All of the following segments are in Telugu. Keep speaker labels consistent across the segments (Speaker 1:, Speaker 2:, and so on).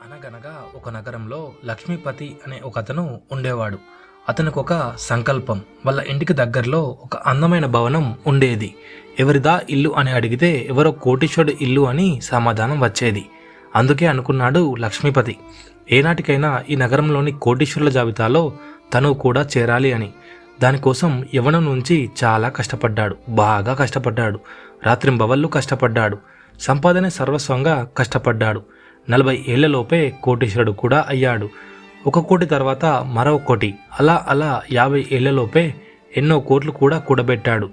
Speaker 1: అనగనగా ఒక నగరంలో లక్ష్మీపతి అనే ఒక అతను ఉండేవాడు. అతనికి ఒక సంకల్పం. వాళ్ళ ఇంటికి దగ్గరలో ఒక అందమైన భవనం ఉండేది. ఎవరిదా ఇల్లు అని అడిగితే ఎవరో కోటీశ్వరుడు ఇల్లు అని సమాధానం వచ్చేది. అందుకే అనుకున్నాడు లక్ష్మీపతి. ఏనాటికైనా ఈ నగరంలోని కోటీశ్వరుల జాబితాలో తను కూడా చేరాలి అని. దానికోసం యవనం నుంచి చాలా కష్టపడ్డాడు. బాగా కష్టపడ్డాడు. రాత్రింబవళ్ళు కష్టపడ్డాడు. సంపాదన సర్వస్వంగా కష్టపడ్డాడు. నలభై ఏళ్ళలోపే కోటీశ్వరుడు కూడా అయ్యాడు. ఒక కోటి తర్వాత మరో కోటి అలా అలా యాభై ఏళ్ళలోపే ఎన్నో కోట్లు కూడా కూడబెట్టాడు.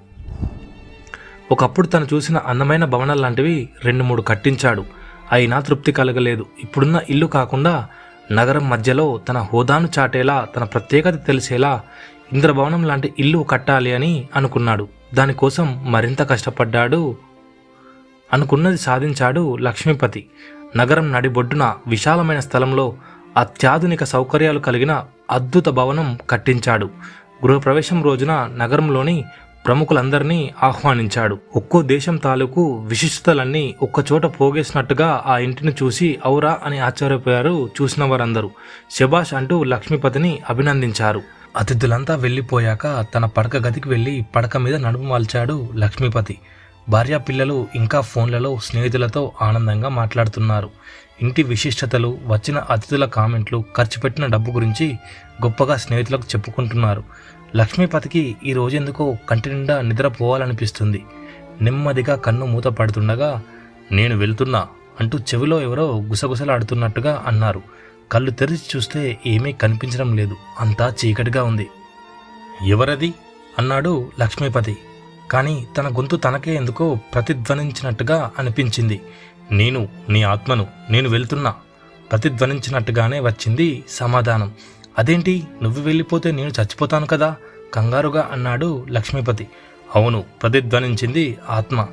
Speaker 1: ఒకప్పుడు తను చూసిన అందమైన భవనాలు లాంటివి రెండు మూడు కట్టించాడు. అయినా తృప్తి కలగలేదు. ఇప్పుడున్న ఇల్లు కాకుండా నగరం మధ్యలో తన హోదాను చాటేలా తన ప్రత్యేకత తెలిసేలా ఇంద్రభవనం లాంటి ఇల్లు కట్టాలి అని అనుకున్నాడు. దానికోసం మరింత కష్టపడ్డాడు అనుకున్నది సాధించాడు లక్ష్మీపతి. నగరం నడిబొడ్డున విశాలమైన స్థలంలో అత్యాధునిక సౌకర్యాలు కలిగిన అద్భుత భవనం కట్టించాడు. గృహప్రవేశం రోజున నగరంలోని ప్రముఖులందరినీ ఆహ్వానించాడు. ఒక్కో దేశం తాలూకు విశిష్టతలన్నీ ఒక్కచోట పోగేసినట్టుగా ఆ ఇంటిని చూసి ఔరా అని ఆశ్చర్యపోయారు చూసిన వారందరూ శబాష్ అంటూ లక్ష్మీపతిని అభినందించారు. అతిథులంతా వెళ్ళిపోయాక తన పడక గదికి వెళ్ళి పడక మీద నడుము వాల్చాడు లక్ష్మీపతి. భార్య పిల్లలు ఇంకా ఫోన్లలో స్నేహితులతో ఆనందంగా మాట్లాడుతున్నారు. ఇంటి విశిష్టతలు వచ్చిన అతిథుల కామెంట్లు ఖర్చు పెట్టిన డబ్బు గురించి గొప్పగా స్నేహితులకు చెప్పుకుంటున్నారు. లక్ష్మీపతికి ఈ రోజెందుకో కంటి నిండా నిద్రపోవాలనిపిస్తుంది నెమ్మదిగా కన్ను మూత పడుతుండగా నేను వెళ్తున్నా అంటూ చెవిలో ఎవరో గుసగుసలాడుతున్నట్టుగా అన్నారు. కళ్ళు తెరిచి చూస్తే ఏమీ కనిపించడం లేదు. అంతా చీకటిగా ఉంది. ఎవరది? అన్నాడు లక్ష్మీపతి కానీ తన గొంతు తనకే ఎందుకో ప్రతిధ్వనించినట్టుగా అనిపించింది. నేను నీ ఆత్మను నేను వెళ్తున్నా. ప్రతిధ్వనించినట్టుగానే వచ్చింది సమాధానం. అదేంటి? నువ్వు వెళ్ళిపోతే నేను చచ్చిపోతాను కదా? కంగారుగా అన్నాడు లక్ష్మీపతి. అవును ప్రతిధ్వనించింది ఆత్మ.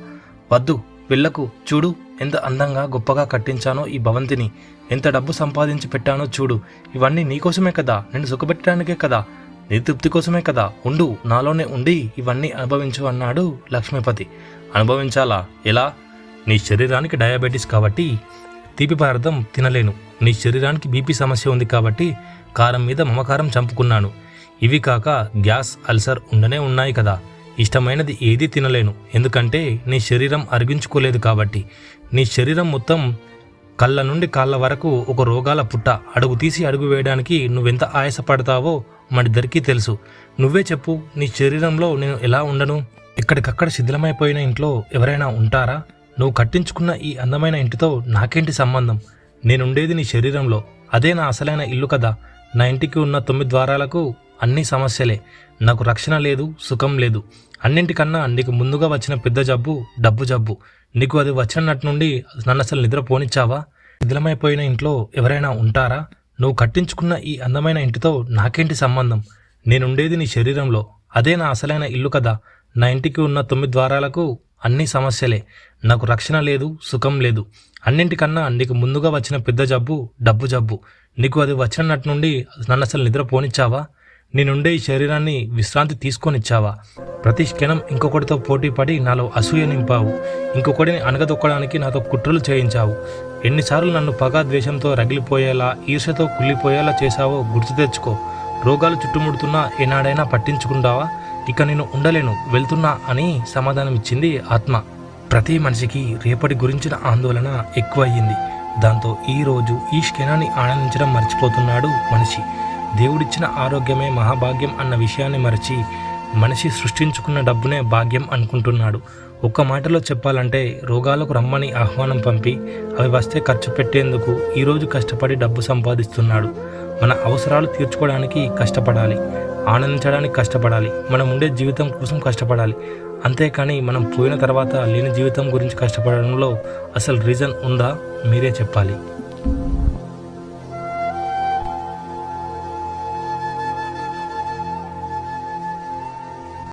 Speaker 1: వద్దు వెళ్ళకు చూడు ఎంత అందంగా గొప్పగా కట్టించానో ఈ భవంతిని. ఎంత డబ్బు సంపాదించి పెట్టానో చూడు. ఇవన్నీ నీకోసమే కదా? నేను సుఖపెట్టడానికే కదా? నీ తృప్తి కోసమే కదా ఉండు నాలోనే ఉండి ఇవన్నీ అనుభవించు అన్నాడు లక్ష్మీపతి. అనుభవించాలా? ఎలా? నీ శరీరానికి డయాబెటీస్ కాబట్టి తీపి పదార్థం తినలేను. నీ శరీరానికి బీపీ సమస్య ఉంది కాబట్టి కారం మీద మమకారం చంపుకున్నాను. ఇవి కాక గ్యాస్ అల్సర్ ఉండనే ఉన్నాయి కదా. ఇష్టమైనది ఏదీ తినలేను. ఎందుకంటే నీ శరీరం అరిగించుకోలేదు కాబట్టి. నీ శరీరం మొత్తం కళ్ళ నుండి కాళ్ళ వరకు ఒక రోగాల పుట్ట. అడుగు తీసి అడుగు వేయడానికి నువ్వెంత ఆయాసపడతావో మనిద్దరికీ తెలుసు. నువ్వే చెప్పు నీ శరీరంలో నేను ఎలా ఉండను? ఎక్కడికక్కడ శిథిలమైపోయిన ఇంట్లో ఎవరైనా ఉంటారా? నువ్వు కట్టించుకున్న ఈ అందమైన ఇంటితో నాకేంటి సంబంధం? నేనుండేది నీ శరీరంలో. అదే నా అసలైన ఇల్లు కదా. నా ఇంటికి ఉన్న తొమ్మిది ద్వారాలకు అన్ని సమస్యలే. నాకు రక్షణ లేదు సుఖం లేదు. అన్నింటికన్నా నీకు ముందుగా వచ్చిన పెద్ద జబ్బు డబ్బు జబ్బు. నీకు అది వచ్చినట్టు నుండి నన్ను అసలు నిద్ర పోనిచ్చావా శిథిలమైపోయిన ఇంట్లో ఎవరైనా ఉంటారా? నువ్వు కట్టించుకున్న ఈ అందమైన ఇంటితో నాకేంటి సంబంధం? నేనుండేది నీ శరీరంలో. అదే నా అసలైన ఇల్లు కదా. నా ఇంటికి ఉన్న తొమ్మిది ద్వారాలకు అన్ని సమస్యలే. నాకు రక్షణ లేదు సుఖం లేదు. అన్నింటికన్నా నీకు ముందుగా వచ్చిన పెద్ద జబ్బు డబ్బు జబ్బు. నీకు అది వచ్చినట్టు నుండి నన్ను అసలు నిద్ర పోనిచ్చావా నేనుండే ఈ శరీరాన్ని విశ్రాంతి తీసుకొనిచ్చావా? ప్రతి క్షణం ఇంకొకటితో పోటీ పడి నాలో అసూయ నింపావు. ఇంకొకటిని అనగదొక్కడానికి నాతో కుట్రలు చేయించావు. ఎన్నిసార్లు నన్ను పగా ద్వేషంతో రగిలిపోయేలా ఈర్షతో కుళ్ళిపోయేలా చేశావో గుర్తు తెచ్చుకో. రోగాలు చుట్టుముడుతున్నా ఏనాడైనా పట్టించుకుంటావా? ఇక నేను ఉండలేను వెళ్తున్నా అని సమాధానం ఇచ్చింది ఆత్మ. ప్రతి మనిషికి రేపటి గురించిన ఆందోళన ఎక్కువయ్యింది. దాంతో ఈరోజు ఈ క్షణాన్ని ఆనందించడం మర్చిపోతున్నాడు మనిషి. దేవుడిచ్చిన ఆరోగ్యమే మహాభాగ్యం అన్న విషయాన్ని మరచి మనిషి సృష్టించుకున్న డబ్బునే భాగ్యం అనుకుంటున్నాడు. ఒక్క మాటలో చెప్పాలంటే రోగాలకు రమ్మని ఆహ్వానం పంపి అవి వస్తే ఖర్చు పెట్టేందుకు ఈరోజు కష్టపడి డబ్బు సంపాదిస్తున్నాడు. మన అవసరాలు తీర్చుకోవడానికి కష్టపడాలి ఆనందించడానికి కష్టపడాలి మనం ఉండే జీవితం కోసం కష్టపడాలి. అంతేకాని మనం పోయిన తర్వాత లేని జీవితం గురించి కష్టపడడంలో అసలు రీజన్ ఉందా? మీరే చెప్పాలి.